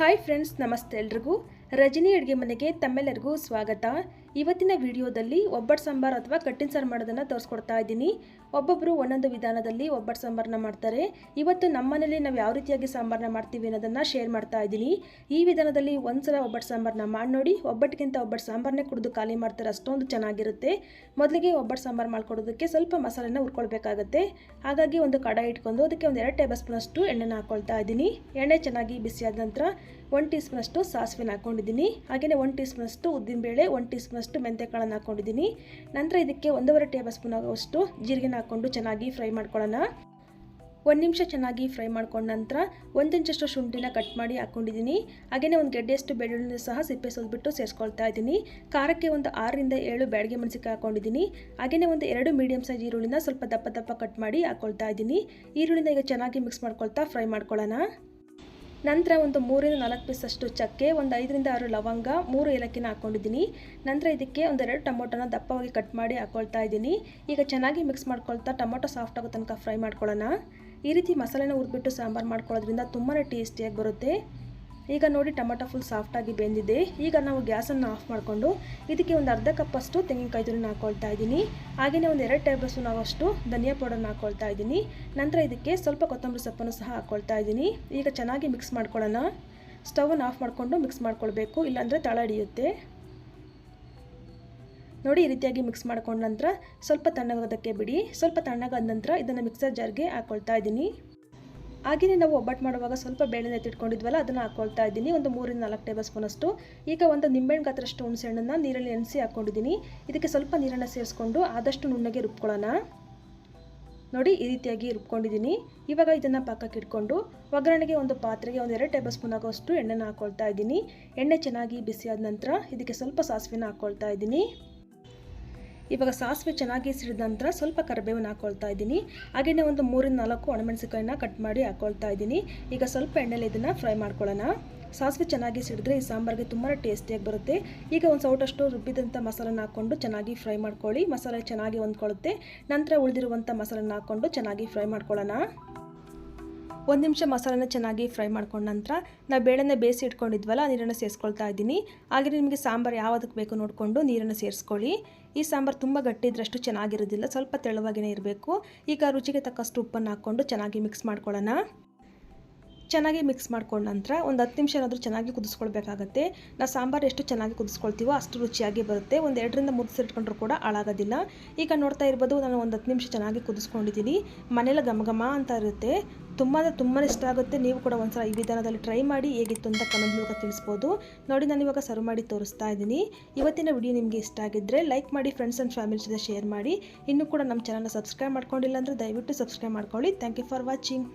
Hi friends ನಮಸ್ತೆ ಎಲ್ರಿಗೂ. ರಜನಿ ಅಡುಗೆ ಮನೆಗೆ ತಮ್ಮೆಲ್ಲರಿಗೂ ಸ್ವಾಗತ. ಇವತ್ತಿನ ವಿಡಿಯೋದಲ್ಲಿ ಒಬ್ಬಟ್ಟು ಸಾಂಬಾರು ಅಥವಾ ಕಟ್ಟಿನ ಸಾರು ಮಾಡೋದನ್ನು ತೋರಿಸ್ಕೊಡ್ತಾ ಇದ್ದೀನಿ. ಒಬ್ಬೊಬ್ಬರು ಒಂದೊಂದು ವಿಧಾನದಲ್ಲಿ ಒಬ್ಬಟ್ಟು ಸಾಂಬಾರನ್ನ ಮಾಡ್ತಾರೆ. ಇವತ್ತು ನಮ್ಮ ಮನೇಲಿ ನಾವು ಯಾವ ರೀತಿಯಾಗಿ ಸಾಂಬಾರನ್ನ ಮಾಡ್ತೀವಿ ಅನ್ನೋದನ್ನು ಶೇರ್ ಮಾಡ್ತಾ ಇದ್ದೀನಿ. ಈ ವಿಧಾನದಲ್ಲಿ ಒಂದ್ಸಲ ಒಬ್ಬಟ್ಟು ಸಾಂಬಾರನ್ನ ಮಾಡಿ ನೋಡಿ, ಒಬ್ಬಟ್ಟಿಗಿಂತ ಒಬ್ಬಟ್ಟು ಸಾಂಬಾರನ್ನೇ ಕುಡಿದು ಖಾಲಿ ಮಾಡ್ತಾರೆ ಅಷ್ಟೊಂದು ಚೆನ್ನಾಗಿರುತ್ತೆ. ಮೊದಲಿಗೆ ಒಬ್ಬಟ್ಟು ಸಾಂಬಾರು ಮಾಡ್ಕೊಡೋದಕ್ಕೆ ಸ್ವಲ್ಪ ಮಸಾಲೆನ ಹುರ್ಕೊಳ್ಬೇಕಾಗತ್ತೆ. ಹಾಗಾಗಿ ಒಂದು ಕಡಾಯಿ ಇಟ್ಕೊಂಡು ಅದಕ್ಕೆ ಒಂದು ಎರಡು ಟೇಬಲ್ ಸ್ಪೂನಷ್ಟು ಎಣ್ಣೆನ ಹಾಕ್ಕೊಳ್ತಾ ಇದ್ದೀನಿ. ಎಣ್ಣೆ ಚೆನ್ನಾಗಿ ಬಿಸಿಯಾದ ನಂತರ ಒನ್ ಟೀ ಸ್ಪೂನಷ್ಟು ಸಾಸಿವೆನ ಹಾಕ್ಕೊಂಡಿದ್ದೀನಿ ಹಾಗೆಯೇ ಒನ್ ಟೀ ಸ್ಪೂನಷ್ಟು ಉದ್ದಿನಬೇಳೆ ಒನ್ ಟೀ ಸ್ಪೂನಷ್ಟು ಮೆಂತೆಕಾಳನ್ನು ಹಾಕ್ಕೊಂಡಿದ್ದೀನಿ. ನಂತರ ಇದಕ್ಕೆ ಒಂದೂವರೆ ಟೇಬಲ್ ಸ್ಪೂನ್ ಆಗುವಷ್ಟು ಜೀರಿಗೆನ ಹಾಕ್ಕೊಂಡು ಚೆನ್ನಾಗಿ ಫ್ರೈ ಮಾಡ್ಕೊಳ್ಳೋಣ. ಒಂದು ನಿಮಿಷ ಚೆನ್ನಾಗಿ ಫ್ರೈ ಮಾಡ್ಕೊಂಡ ನಂತರ ಒಂದು ಇಂಚಷ್ಟು ಶುಂಠಿನ ಕಟ್ ಮಾಡಿ ಹಾಕ್ಕೊಂಡಿದ್ದೀನಿ. ಹಾಗೆಯೇ ಒಂದು ಗೆಡ್ಡೆಯಷ್ಟು ಬೆಳ್ಳುಳ್ಳಿನ ಸಹ ಸಿಪ್ಪೆ ಸೋದ್ಬಿಟ್ಟು ಸೇರಿಸ್ಕೊಳ್ತಾ ಇದ್ದೀನಿ. ಖಾರಕ್ಕೆ ಒಂದು ಆರರಿಂದ ಏಳು ಬ್ಯಾಡಿಗೆ ಮೆಣಸಿಕಾಯಿ ಹಾಕ್ಕೊಂಡಿದ್ದೀನಿ. ಹಾಗೆಯೇ ಒಂದು ಎರಡು ಮೀಡಿಯಮ್ ಸೈಜ್ ಈರುಳ್ಳಿನ ಸ್ವಲ್ಪ ದಪ್ಪ ದಪ್ಪ ಕಟ್ ಮಾಡಿ ಹಾಕ್ಕೊಳ್ತಾ ಇದ್ದೀನಿ. ಈರುಳ್ಳಿನ ಈಗ ಚೆನ್ನಾಗಿ ಮಿಕ್ಸ್ ಮಾಡ್ಕೊಳ್ತಾ ಫ್ರೈ ಮಾಡ್ಕೊಳ್ಳೋಣ. ನಂತರ ಒಂದು ಮೂರಿಂದ ನಾಲ್ಕು ಪೀಸಷ್ಟು ಚಕ್ಕೆ, ಒಂದು ಐದರಿಂದ ಆರು ಲವಂಗ, ಮೂರು ಏಲಕ್ಕಿನ ಹಾಕ್ಕೊಂಡಿದ್ದೀನಿ ನಂತರ ಇದಕ್ಕೆ ಒಂದೆರಡು ಟೊಮೊಟೊನ ದಪ್ಪವಾಗಿ ಕಟ್ ಮಾಡಿ ಹಾಕ್ಕೊಳ್ತಾ ಇದ್ದೀನಿ. ಈಗ ಚೆನ್ನಾಗಿ ಮಿಕ್ಸ್ ಮಾಡ್ಕೊಳ್ತಾ ಟೊಮೊಟೊ ಸಾಫ್ಟ್ ಆಗೋ ತನಕ ಫ್ರೈ ಮಾಡ್ಕೊಳ್ಳೋಣ. ಈ ರೀತಿ ಮಸಾಲೆನ ಹುರಿದ್ಬಿಟ್ಟು ಸಾಂಬಾರು ಮಾಡ್ಕೊಳ್ಳೋದ್ರಿಂದ ತುಂಬಾ ಟೇಸ್ಟಿಯಾಗಿ ಬರುತ್ತೆ. ಈಗ ನೋಡಿ ಟೊಮೆಟೊ ಫುಲ್ ಸಾಫ್ಟಾಗಿ ಬೆಂದಿದೆ. ಈಗ ನಾವು ಗ್ಯಾಸನ್ನು ಆಫ್ ಮಾಡಿಕೊಂಡು ಇದಕ್ಕೆ ಒಂದು ಅರ್ಧ ಕಪ್ಪಷ್ಟು ತೆಂಗಿನಕಾಯಿ ತುರಿನ ಹಾಕ್ಕೊಳ್ತಾ ಇದ್ದೀನಿ. ಹಾಗೆಯೇ ಒಂದು ಎರಡು ಟೇಬಲ್ ಸ್ಪೂನ್ ಆಗೋಷ್ಟು ಧನಿಯಾ ಪೌಡರ್ನ ಹಾಕ್ಕೊಳ್ತಾ ಇದ್ದೀನಿ. ನಂತರ ಇದಕ್ಕೆ ಸ್ವಲ್ಪ ಕೊತ್ತಂಬರಿ ಸೊಪ್ಪನ್ನು ಸಹ ಹಾಕ್ಕೊಳ್ತಾ ಇದ್ದೀನಿ. ಈಗ ಚೆನ್ನಾಗಿ ಮಿಕ್ಸ್ ಮಾಡ್ಕೊಳ್ಳೋಣ. ಸ್ಟವನ್ನು ಆಫ್ ಮಾಡಿಕೊಂಡು ಮಿಕ್ಸ್ ಮಾಡ್ಕೊಳ್ಬೇಕು, ಇಲ್ಲಾಂದರೆ ತಳ ಹಿಡಿಯುತ್ತೆ. ನೋಡಿ ಈ ರೀತಿಯಾಗಿ ಮಿಕ್ಸ್ ಮಾಡ್ಕೊಂಡ ನಂತರ ಸ್ವಲ್ಪ ತಣ್ಣಗೋದಕ್ಕೆ ಬಿಡಿ. ಸ್ವಲ್ಪ ತಣ್ಣಗಾದ ನಂತರ ಇದನ್ನು ಮಿಕ್ಸರ್ ಜಾರ್ಗೆ ಹಾಕ್ಕೊಳ್ತಾ ಇದ್ದೀನಿ. ಹಾಗೆಯೇ ನಾವು ಒಬ್ಬಟ್ಟು ಮಾಡುವಾಗ ಸ್ವಲ್ಪ ಬೇಳೆನ ಎತ್ತಿಟ್ಕೊಂಡಿದ್ವಲ್ಲ, ಅದನ್ನು ಹಾಕ್ಕೊಳ್ತಾ ಇದ್ದೀನಿ. ಒಂದು ಮೂರಿಂದ ನಾಲ್ಕು ಟೇಬಲ್ ಸ್ಪೂನಷ್ಟು ಈಗ ಒಂದು ನಿಂಬೆಹಣ್ಣು ಗಾತ್ರಷ್ಟು ಹುಣಸೆ ಹಣ್ಣನ್ನು ನೀರಲ್ಲಿ ನೆನೆಸಿ ಹಾಕ್ಕೊಂಡಿದ್ದೀನಿ ಇದಕ್ಕೆ ಸ್ವಲ್ಪ ನೀರನ್ನು ಸೇರಿಸ್ಕೊಂಡು ಆದಷ್ಟು ನುಣ್ಣಗೆ ರುಬ್ಕೊಳ್ಳೋಣ. ನೋಡಿ, ಈ ರೀತಿಯಾಗಿ ರುಬ್ಕೊಂಡಿದ್ದೀನಿ. ಇವಾಗ ಇದನ್ನು ಪಕ್ಕಕ್ಕೆ ಇಟ್ಕೊಂಡು ಒಗ್ಗರಣೆಗೆ ಒಂದು ಪಾತ್ರೆಗೆ ಒಂದು ಎರಡು ಟೇಬಲ್ ಸ್ಪೂನ್ ಆಗೋಷ್ಟು ಎಣ್ಣೆನ ಹಾಕ್ಕೊಳ್ತಾ ಇದ್ದೀನಿ. ಎಣ್ಣೆ ಚೆನ್ನಾಗಿ ಬಿಸಿಯಾದ ನಂತರ ಇದಕ್ಕೆ ಸ್ವಲ್ಪ ಸಾಸಿವೆನ ಹಾಕ್ಕೊಳ್ತಾ ಇದ್ದೀನಿ. ಇವಾಗ ಸಾಸಿವೆ ಚೆನ್ನಾಗಿ ಸಿಡಿದ ನಂತರ ಸ್ವಲ್ಪ ಕರಿಬೇವನ್ನ ಹಾಕ್ಕೊಳ್ತಾ ಇದ್ದೀನಿ. ಹಾಗೆಯೇ ಒಂದು ಮೂರಿಂದ ನಾಲ್ಕು ಒಣಮೆಣಸಿಕಾಯಿನ ಕಟ್ ಮಾಡಿ ಹಾಕೊಳ್ತಾ ಇದ್ದೀನಿ. ಈಗ ಸ್ವಲ್ಪ ಎಣ್ಣೆಲಿ ಇದನ್ನು ಫ್ರೈ ಮಾಡ್ಕೊಳ್ಳೋಣ. ಸಾಸಿವೆ ಚೆನ್ನಾಗಿ ಸಿಡಿದ್ರೆ ಈ ಸಾಂಬಾರಿಗೆ ತುಂಬಾ ಟೇಸ್ಟಿಯಾಗಿ ಬರುತ್ತೆ. ಈಗ ಒಂದು ಸೌಟಷ್ಟು ರುಬ್ಬಿದಂಥ ಮಸಾಲನ ಹಾಕ್ಕೊಂಡು ಚೆನ್ನಾಗಿ ಫ್ರೈ ಮಾಡ್ಕೊಳ್ಳಿ. ಮಸಾಲೆ ಚೆನ್ನಾಗಿ ಹೊಂದ್ಕೊಳ್ಳುತ್ತೆ. ನಂತರ ಉಳಿದಿರುವಂಥ ಮಸಾಲನ ಹಾಕ್ಕೊಂಡು ಚೆನ್ನಾಗಿ ಫ್ರೈ ಮಾಡ್ಕೊಳ್ಳೋಣ. ಒಂದು ನಿಮಿಷ ಮಸಾಲನ ಚೆನ್ನಾಗಿ ಫ್ರೈ ಮಾಡ್ಕೊಂಡ ನಂತರ ನಾವು ಬೇಳೆನ ಬೇಯಿಸಿ ಇಟ್ಕೊಂಡಿದ್ವಲ್ಲ, ನೀರನ್ನು ಸೇರಿಸ್ಕೊಳ್ತಾ ಇದ್ದೀನಿ. ಹಾಗೆ ನಿಮಗೆ ಸಾಂಬಾರು ಯಾವುದಕ್ಕೆ ಬೇಕು ನೋಡಿಕೊಂಡು ನೀರನ್ನು ಸೇರಿಸ್ಕೊಳ್ಳಿ. ಈ ಸಾಂಬಾರು ತುಂಬ ಗಟ್ಟಿ ಇದ್ರಷ್ಟು ಚೆನ್ನಾಗಿರೋದಿಲ್ಲ, ಸ್ವಲ್ಪ ತೆಳುವಾಗಿನೇ ಇರಬೇಕು. ಈಗ ರುಚಿಗೆ ತಕ್ಕಷ್ಟು ಉಪ್ಪನ್ನು ಹಾಕ್ಕೊಂಡು ಚೆನ್ನಾಗಿ ಮಿಕ್ಸ್ ಮಾಡ್ಕೊಳ್ಳೋಣ. ಚೆನ್ನಾಗಿ ಮಿಕ್ಸ್ ಮಾಡ್ಕೊಂಡ ನಂತರ ಒಂದು ಹತ್ತು ನಿಮಿಷ ಏನಾದರೂ ಚೆನ್ನಾಗಿ ಕುದಿಸ್ಕೊಳ್ಬೇಕಾಗತ್ತೆ. ನಾವು ಸಾಂಬಾರು ಎಷ್ಟು ಚೆನ್ನಾಗಿ ಕುದಿಸ್ಕೊಳ್ತೀವೋ ಅಷ್ಟು ರುಚಿಯಾಗಿ ಬರುತ್ತೆ. ಒಂದು ಎರಡರಿಂದ ಮೂರು ಇಟ್ಕೊಂಡ್ರೂ ಕೂಡ ಹಾಳಾಗೋದಿಲ್ಲ. ಈಗ ನೋಡ್ತಾ ಇರ್ಬೋದು ನಾನು ಒಂದು ಹತ್ತು ನಿಮಿಷ ಚೆನ್ನಾಗಿ ಕುದಿಸ್ಕೊಂಡಿದ್ದೀನಿ ಮನೇಲಿ ಘಮಘಮ ಘಮ ಅಂತ ಇರುತ್ತೆ. ತುಂಬ ಅಂದರೆ ತುಂಬಾ ಇಷ್ಟ ಆಗುತ್ತೆ. ನೀವು ಕೂಡ ಒಂದ್ಸಲ ಈ ವಿಧಾನದಲ್ಲಿ ಟ್ರೈ ಮಾಡಿ ಹೇಗಿತ್ತು ಅಂತ ಕಮೆಂಟ್ ಮೂಲಕ ತಿಳಿಸ್ಬೋದು. ನೋಡಿ ನಾನು ಇವಾಗ ಸರ್ವ್ ಮಾಡಿ ತೋರಿಸ್ತಾ ಇದ್ದೀನಿ. ಇವತ್ತಿನ ವಿಡಿಯೋ ನಿಮಗೆ ಇಷ್ಟ ಆಗಿದ್ದರೆ ಲೈಕ್ ಮಾಡಿ ಫ್ರೆಂಡ್ಸ್ ಆ್ಯಂಡ್ ಫ್ಯಾಮಿಲಿ ಜೊತೆ ಶೇರ್ ಮಾಡಿ. ಇನ್ನೂ ಕೂಡ ನಮ್ಮ ಚಾನಲ್ನ ಸಬ್ಸ್ಕ್ರೈಬ್ ಮಾಡ್ಕೊಂಡಿಲ್ಲ ಅಂದರೆ ದಯವಿಟ್ಟು ಸಬ್ಸ್ಕ್ರೈಬ್ ಮಾಡ್ಕೊಳ್ಳಿ. Thank you for watching